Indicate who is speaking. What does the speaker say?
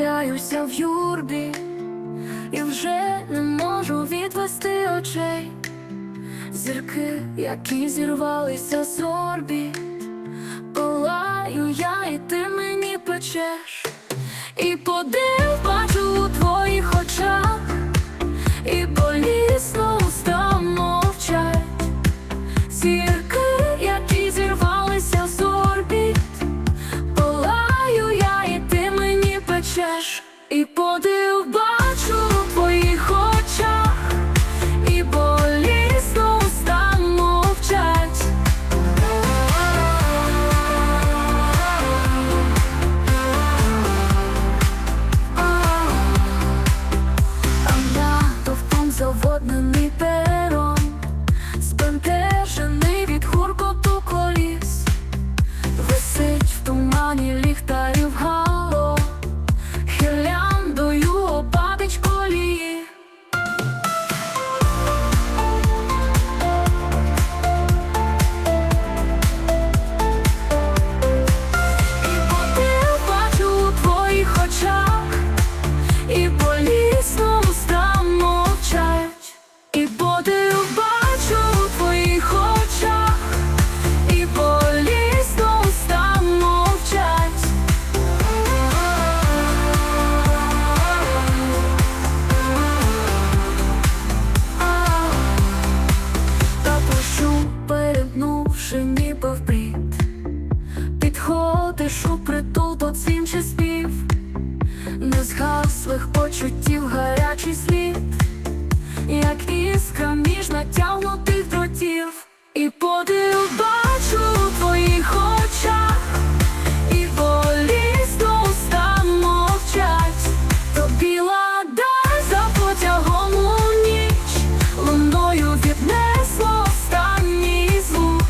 Speaker 1: Гуляюся в юрбі, і вже не можу відвести очей. Зірки, які зірвалися з орбі, Палаю я, і ти мені печеш і подивишся І поди лишу притул до цим чи спів, незгаслих почуттів гарячий слід, як іскра між натягнутих дротів, і подив бачу в твоїх очах, і болісно уста мовчать, то біла даль за потягом у ніч, луною віднесло останній звук,